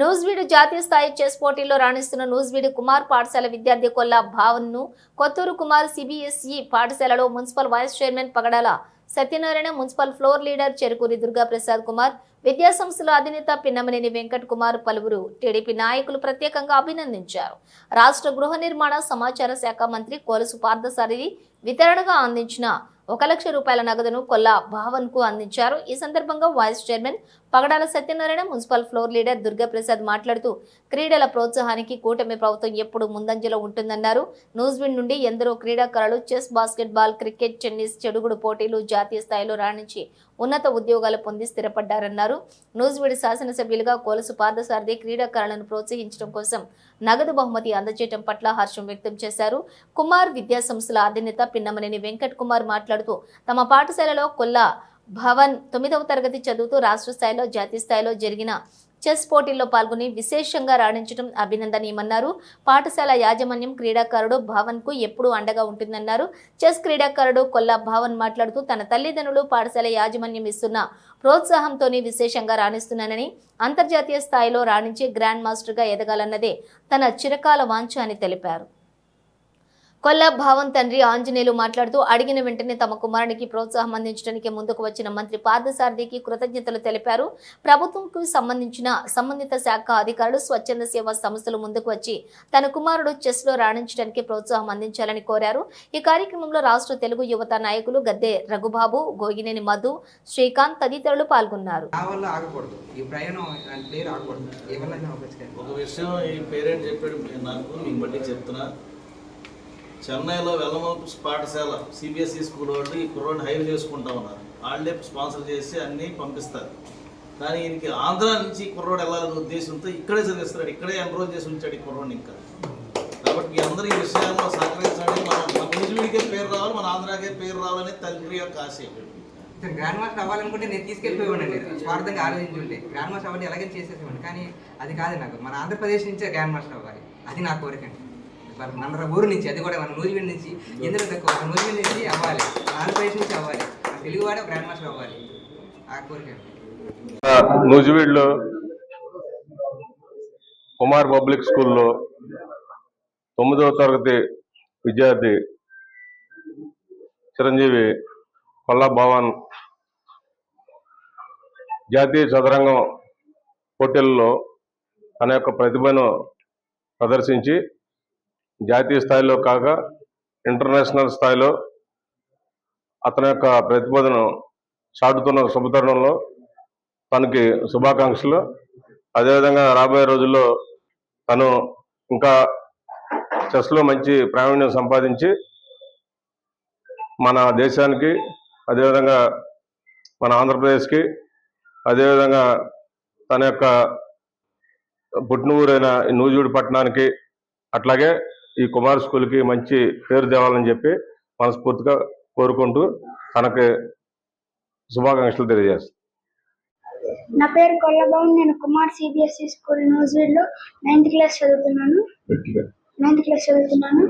న్యూస్వీడు జాతీయ స్థాయి చెస్ పోటీల్లో రాణిస్తున్న న్యూస్వీడు కుమార్ పాఠశాల విద్యార్థి కొల్లా భావన్ను కొత్తూరు కుమార్ సిబిఎస్ఈ పాఠశాలలో municipal vice chairman Pagadala Satyanarayana municipal floor leader Cherukuri Durga Prasad Kumar విద్యాసంస్థల అధినేత పిన్నమనేని వెంకట్ కుమార్ పలువురు టీడీపీ నాయకులు ప్రత్యేకంగా అభినందించారు. రాష్ట్ర గృహ నిర్మాణ సమాచార శాఖ మంత్రి కోలసు పార్థసారథి వితరణగా అందించిన ఒక లక్ష రూపాయల నగదును కొల్లా భావన్కు అందించారు. ఈ సందర్భంగా vice chairman Pagadala Satyanarayana municipal floor leader Durgaprasad మాట్లాడుతూ క్రీడల ప్రోత్సాహానికి కూటమి ప్రభుత్వం ఎప్పుడు ముందంజలో ఉంటుందన్నారు. న్యూజిలాండ్ నుండి ఎందరో క్రీడాకారులు చెస్ బాస్కెట్బాల్ క్రికెట్ టెన్నిస్ చెడుగుడు పోటీలు జాతీయ స్థాయిలో రాణించి ఉన్నత ఉద్యోగాలు పొంది స్థిరపడ్డారన్నారు. నూజివీడు శాసనసభ్యులుగా కోలసు పార్థసారథి క్రీడాకారులను ప్రోత్సహించడం కోసం నగదు బహుమతి అందజేయడం పట్ల హర్షం వ్యక్తం చేశారు. కుమార్ విద్యాసంస్థల అధినేత పిన్నమనేని వెంకట్ కుమార్ మాట్లాడుతూ తమ పాఠశాలలో కొల్లా భవన్ తొమ్మిదవ తరగతి చదువుతూ రాష్ట్ర స్థాయిలో జాతీయ స్థాయిలో జరిగిన చెస్ పోటీల్లో పాల్గొని విశేషంగా రాణించడం అభినందనీయమన్నారు. పాఠశాల యాజమాన్యం క్రీడాకారుడు భావన్కు ఎప్పుడూ అండగా ఉంటుందన్నారు. చెస్ క్రీడాకారుడు కొల్లా భావన్ మాట్లాడుతూ తన తల్లిదండ్రులు పాఠశాల యాజమాన్యం ఇస్తున్న ప్రోత్సాహంతోనే విశేషంగా రాణిస్తున్నానని అంతర్జాతీయ స్థాయిలో రాణించి గ్రాండ్ మాస్టర్గా ఎదగాలన్నదే తన చిరకాల వాంఛ అని తెలిపారు. కొల్లా భావన్ తండ్రి ఆంజనేయులు మాట్లాడుతూ అడిగిన వెంటనే తమ కుమారునికి ప్రోత్సాహం అందించడానికి ముందుకు వచ్చిన మంత్రి పార్థసారథికి కృతజ్ఞతలు తెలిపారు. ప్రభుత్వంకు సంబంధించిన సంబంధిత శాఖ అధికారులు స్వచ్ఛంద సేవా సంస్థలు ముందుకు వచ్చి తన కుమారుడు చెస్లో రాణించడానికి ప్రోత్సాహం అందించాలని కోరారు. ఈ కార్యక్రమంలో రాష్ట్ర తెలుగు యువత నాయకులు గద్దె రఘుబాబు గోగినేని మధు శ్రీకాంత్ తదితరులు పాల్గొన్నారు. నా వల్ల ఆగకూడదు. ఈ ప్రయాణం ప్లేయర్ ఆగకూడదు. ఏ వల్ల అయినా అవ్వచ్చు కానీ. ఒక విషయం ఈ పేరెంట్ చెప్పాడు మీ- నాకు మీకు బట్టి చెప్తున్నా. చెన్నైలో వెల్లమల్పు పాఠశాల సిబిఎస్ఈ స్కూల్ వాళ్ళు ఈ కుర్రోని హైర్ చేసుకుంటా ఉన్నారు. వాళ్ళే స్పాన్సర్ చేసి అన్నీ పంపిస్తారు. కానీ ఈయనకి ఆంధ్ర నుంచి ఈ కుర్రోడు వెళ్ళాలనే ఉద్దేశంతో ఇక్కడే చదివిస్తున్నాడు. ఇక్కడే ఎన్రోల్ చేసి ఉంచాడు ఈ కుర్రోడిని ఇంకా. కాబట్టి మీ అందరూ ఈ విషయాల్లో సహకరించండి. మన మన నిజుడికే పేరు రావాలి మన ఆంధ్రాకే పేరు రావాలని తండ్రి యొక్క ఆశయం గ్రాండ్ మాస్టర్ అవ్వాలనుకుంటే నేను తీసుకెళ్ళిపోయానండి స్వార్థంగా ఆలోచించుంటే. గ్రాండ్ మాస్టర్ అవ్వాలి ఎలాగే చేసేసేవాడిని కానీ అది కాదు నాకు. మన ఆంధ్రప్రదేశ్ నుంచే గ్రాండ్ మాస్టర్ అవ్వాలి. అది నా కోరిక అండి. మన మన ఊరు నుంచి అది కూడా మన నూజివీడు నుంచి. ఎందుకు తక్కువ? మన నుంచి అవ్వాలి. ఆంధ్రప్రదేశ్ నుంచి అవ్వాలి. మన తెలుగువాడే గ్రాండ్ మాస్టర్ అవ్వాలి. ఆ కోరిక. అండి కుమార్ పబ్లిక్ స్కూల్లో తొమ్మిదవ తరగతి విద్యార్థి చిరంజీవి కొల్లా భవన్ జాతీయ చదరంగం పోటీల్లో తన యొక్క ప్రతిభను ప్రదర్శించి జాతీయ స్థాయిలో కాక ఇంటర్నేషనల్ స్థాయిలో అతని యొక్క ప్రతిభను చాటుతున్న శుభతరుణంలో తనకి శుభాకాంక్షలు. అదేవిధంగా రాబోయే రోజుల్లో తను ఇంకా చెస్లో మంచి ప్రావీణ్యం సంపాదించి మన దేశానికి అదేవిధంగా మన ఆంధ్రప్రదేశ్కి అదేవిధంగా తన యొక్క పుట్టినూరైన ఈ నూజివీడు పట్టణానికి అట్లాగే ఈ కుమార్ స్కూల్కి మంచి పేరు తేవాలని చెప్పి మనస్ఫూర్తిగా కోరుకుంటూ తనకి శుభాకాంక్షలు తెలియజేస్తాను. నా పేరు కొల్లబాబు నేను కుమార్ సిబిఎస్ఈ స్కూల్ న్యూజిలాండ్లో నైన్త్ క్లాస్ చదువుతున్నాను. నైన్త్ క్లాస్ చదువుతున్నాను.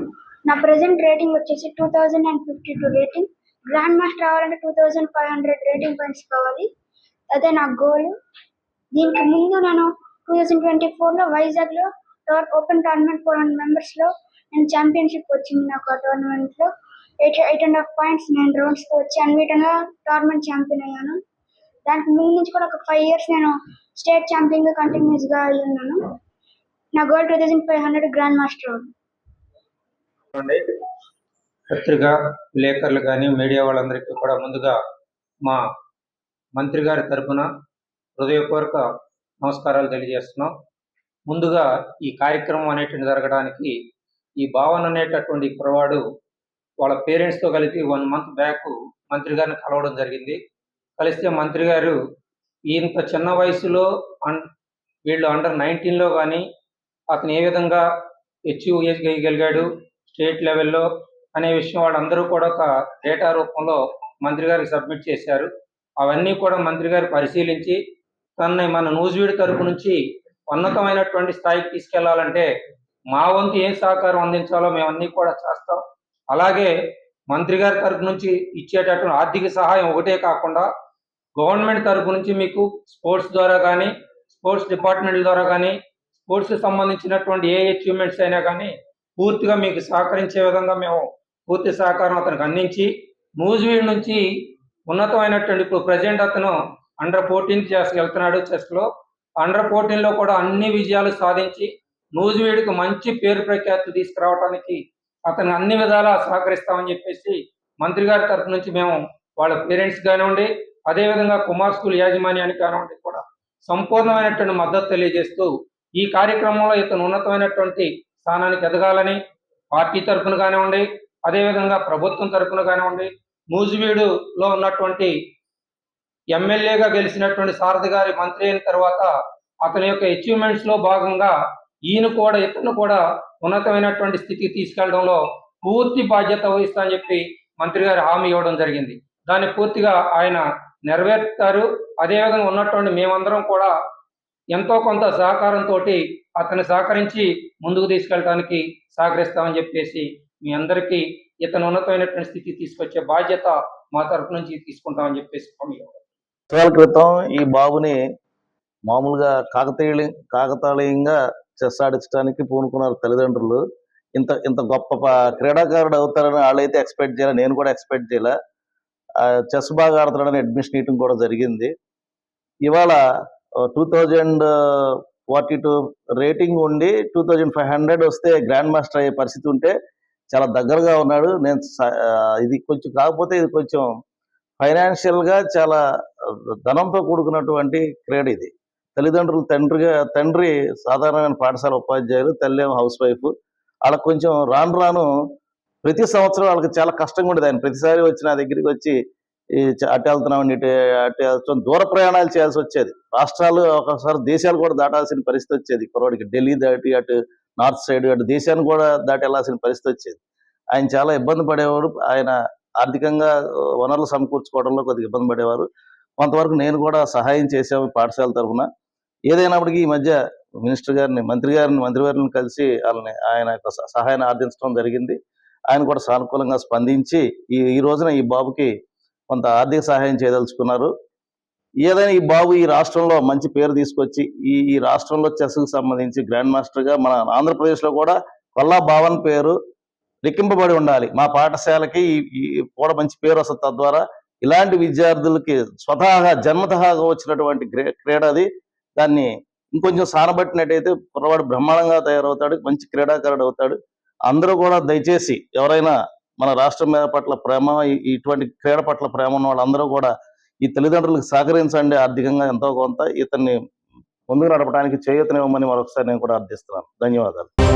నా ప్రజెంట్ రేటింగ్ వచ్చేసి two thousand and fifty two rating. Grand master అవ్వాలంటే two thousand five hundred rating points కావాలి. అదే నా గోల్. దీనికి ముందు నేను టూ థౌజండ్ ట్వంటీ ఫోర్లో వైజాగ్లో టోర్ ఓపెన్ టోర్నమెంట్ ఫోర్ హండ్రెడ్ మెంబర్స్లో నేను ఛాంపియన్షిప్ వచ్చింది నాకు ఆ టోర్నమెంట్లో eight eight and half points నేను రౌండ్స్కి వచ్చి అన్నిటంగా టోర్నమెంట్ ఛాంపియన్ అయ్యాను. దానికి ముందు నుంచి కూడా ఒక ఫైవ్ ఇయర్స్ నేను స్టేట్ ఛాంపియన్గా కంటిన్యూస్గా అయ్యి ఉన్నాను. నా goal two thousand five hundred grand master పత్రిక విలేకరులు కానీ మీడియా వాళ్ళందరికీ కూడా ముందుగా మా మంత్రి గారి తరపున హృదయపూర్వక నమస్కారాలు తెలియజేస్తున్నాం. ముందుగా ఈ కార్యక్రమం అనేటువంటి జరగడానికి ఈ భావన అనేటటువంటి కురవాడు వాళ్ళ పేరెంట్స్తో కలిపి వన్ మంత్ బ్యాక్ మంత్రి గారిని కలవడం జరిగింది. కలిస్తే మంత్రి గారు ఇంత చిన్న వయసులో అన్ వీళ్ళు అండర్ నైన్టీన్లో కానీ అతను ఏ విధంగా అచీవ్ చేయగలిగాడు స్టేట్ లెవెల్లో అనే విషయం వాళ్ళందరూ కూడా ఒక డేటా రూపంలో మంత్రి గారికి సబ్మిట్ చేశారు. అవన్నీ కూడా మంత్రి గారు పరిశీలించి తనని మన నూజివీడు తరపు నుంచి ఉన్నతమైనటువంటి స్థాయికి తీసుకెళ్ళాలంటే మా వంతు ఏ సహకారం అందించాలో మేము అన్నీ కూడా చేస్తాం. అలాగే మంత్రి గారి తరపు నుంచి ఇచ్చేటటువంటి ఆర్థిక సహాయం ఒకటే కాకుండా గవర్నమెంట్ తరపు నుంచి మీకు స్పోర్ట్స్ ద్వారా కానీ స్పోర్ట్స్ డిపార్ట్మెంట్ ద్వారా కానీ స్పోర్ట్స్కి సంబంధించినటువంటి ఏ అచీవ్మెంట్స్ అయినా కానీ పూర్తిగా మీకు సహకరించే విధంగా మేము పూర్తి సహకారం అతనికి అందించి నూజివీడ్ నుంచి ఉన్నతమైనటువంటి ఇప్పుడు ప్రజెంట్ అతను అండర్ ఫోర్టీన్ చేసి వెళ్తున్నాడు చెస్లో. అండర్ ఫోర్టీన్లో కూడా అన్ని విజయాలు సాధించి నూజివీడుకు మంచి పేరు ప్రఖ్యాతులు తీసుకురావడానికి అతను అన్ని విధాలా సహకరిస్తామని చెప్పేసి మంత్రి గారి తరఫు నుంచి మేము వాళ్ళ పేరెంట్స్ కానివ్వండి అదేవిధంగా కుమార్ స్కూల్ యాజమాన్యానికి కానివ్వండి కూడా సంపూర్ణమైనటువంటి మద్దతు తెలియజేస్తూ ఈ కార్యక్రమంలో ఇతను ఉన్నతమైనటువంటి స్థానానికి ఎదగాలని పార్టీ తరఫున కానివ్వండి అదేవిధంగా ప్రభుత్వం తరఫున కానివ్వండి నూజివీడులో ఉన్నటువంటి ఎమ్మెల్యేగా గెలిచినటువంటి సారథి గారి మంత్రి అయిన తర్వాత అతని యొక్క అచీవ్మెంట్స్లో భాగంగా ఈయన కూడా ఇతను కూడా ఉన్నతమైనటువంటి స్థితికి తీసుకెళ్ళడంలో పూర్తి బాధ్యత వహిస్తా అని చెప్పి మంత్రి గారు హామీ ఇవ్వడం జరిగింది. దాన్ని పూర్తిగా ఆయన నెరవేర్తారు. అదేవిధంగా ఉన్నటువంటి మేమందరం కూడా ఎంతో కొంత సహకారంతో అతన్ని సహకరించి ముందుకు తీసుకెళ్ళడానికి సహకరిస్తామని చెప్పేసి మీ అందరికీ ఇతను ఉన్నతమైనటువంటి స్థితికి తీసుకొచ్చే బాధ్యత మా తరఫు నుంచి తీసుకుంటామని చెప్పేసి హామీ క్రితం ఈ బాబుని మామూలుగా కాకతీయ కాకతాళీయంగా చెస్ ఆడించడానికి పూనుకున్నారు తల్లిదండ్రులు. ఇంత ఇంత గొప్ప క్రీడాకారుడు అవుతారని వాళ్ళైతే ఎక్స్పెక్ట్ చేయాలి నేను కూడా ఎక్స్పెక్ట్ చేయలే. చెస్ బాగా ఆడుతున్నాడని అడ్మిషన్ ఇవ్వడం కూడా జరిగింది. ఇవాళ two thousand forty two rating ఉండి టూ థౌజండ్ ఫైవ్ హండ్రెడ్ వస్తే గ్రాండ్ మాస్టర్ అయ్యే పరిస్థితి ఉంటే చాలా దగ్గరగా ఉన్నాడు. నేను స- ఇది కొంచెం కాకపోతే ఇది కొంచెం ఫైనాన్షియల్గా చాలా ధనంతో కూడుకున్నటువంటి క్రీడ ఇది. తల్లిదండ్రులు తండ్రిగా తండ్రి సాధారణమైన పాఠశాల ఉపాధ్యాయులు తల్లి హౌస్ వైఫ్. వాళ్ళకి కొంచెం రాను రాను ప్రతి సంవత్సరం వాళ్ళకి చాలా కష్టంగా ఉండేది ఆయన. ప్రతిసారి వచ్చి నా దగ్గరికి వచ్చి అటు వెళ్తున్నాం ఇటు అటు వెళ్తున్నాం దూర ప్రయాణాలు చేయాల్సి వచ్చేది. రాష్ట్రాలు ఒకసారి దేశాలు కూడా దాటాల్సిన పరిస్థితి వచ్చేది. కురవాడికి ఢిల్లీ దాటి అటు నార్త్ సైడ్ అటు దేశాన్ని కూడా దాటి వెళ్ళాల్సిన పరిస్థితి వచ్చేది. ఆయన చాలా ఇబ్బంది పడేవాడు ఆయన ఆర్థికంగా వనరులు సమకూర్చుకోవడంలో కొద్దిగా ఇబ్బంది పడేవారు. కొంతవరకు నేను కూడా సహాయం చేశాము పాఠశాల తరఫున. ఏదైనప్పటికీ ఈ మధ్య మినిస్టర్ గారిని మంత్రి గారిని మంత్రివారిని కలిసి వాళ్ళని ఆయన యొక్క స- సహాయాన్ని ఆర్థించడం జరిగింది. ఆయన కూడా సానుకూలంగా స్పందించి ఈ ఈ రోజున ఈ బాబుకి కొంత ఆర్థిక సహాయం చేయదలుచుకున్నారు. ఏదైనా ఈ బాబు ఈ రాష్ట్రంలో మంచి పేరు తీసుకొచ్చి ఈ ఈ రాష్ట్రంలో చెస్కు సంబంధించి గ్రాండ్ మాస్టర్గా మన ఆంధ్రప్రదేశ్లో కూడా కొల్లా భావన్ పేరు లెక్కింపబడి ఉండాలి. మా పాఠశాలకి ఈ- ఈ కూడా మంచి పేరు వస్తుంది తద్వారా ఇలాంటి విద్యార్థులకి స్వతహాగా జన్మతహాగా వచ్చినటువంటి క్రీడ అది. దాన్ని ఇంకొంచెం సానబట్టినట్టయితే కుర్రవాడు బ్రహ్మాండంగా తయారవుతాడు మంచి క్రీడాకారుడు అవుతాడు. అందరూ కూడా దయచేసి ఎవరైనా మన రాష్ట్రం మీద పట్ల ప్రేమ ఇటువంటి క్రీడ పట్ల ప్రేమ ఉన్న వాళ్ళందరూ కూడా ఈ తల్లిదండ్రులకు సహకరించండి ఆర్థికంగా ఎంతో కొంత. ఇతన్ని ముందుకు నడపడానికి చేయతనివ్వమని మరొకసారి నేను కూడా అర్థిస్తున్నాను. ధన్యవాదాలు.